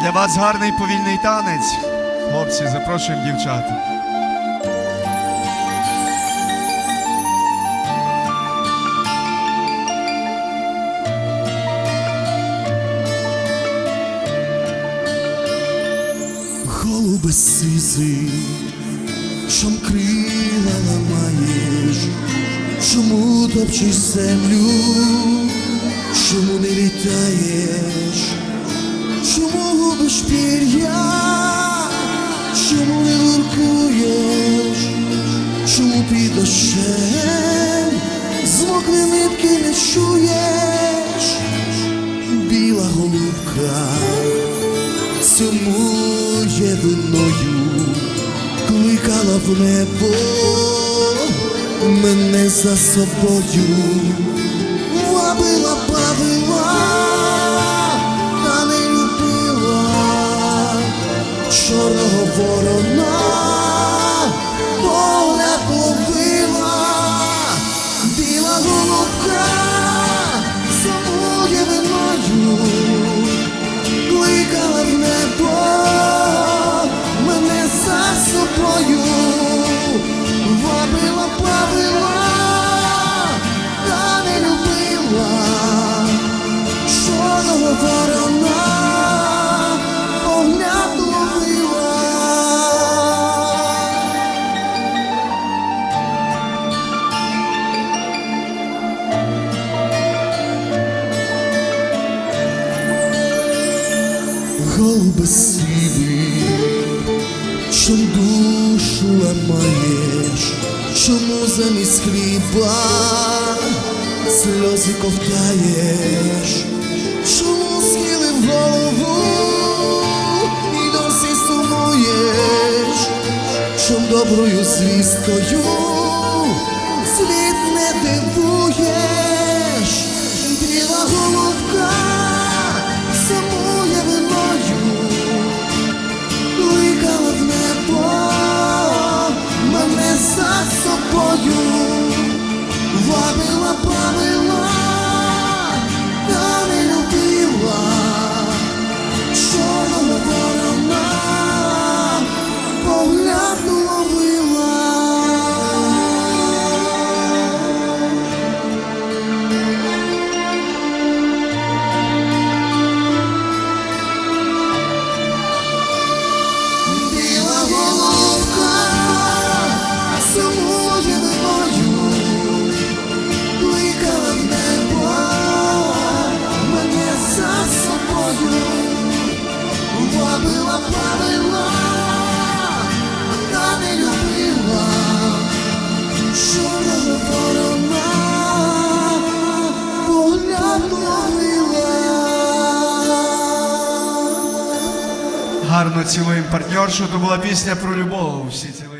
Для вас гарний повільний танець. Хлопці, запрошуємо дівчат. Голубе сизий, чом крила ламаєш, чому топчеш землю, чому не літаєш, чому губиш пір'я, чому не воркуєш, чому під дощем змокли нитки не чуєш, біла голубка цьому є виною, кликала в небо мене за собою, голубе сивий, чом душу ламаєш, чому замість хліба сльози ковтаєш, чому схилив голову і досі сумуєш, чом доброю звісткою собою, вабила, плавила, плавила, та не любила чорного ворона, погляд. Гарно цілуємо партнершу. То була пісня про любов. Всі цілуємо.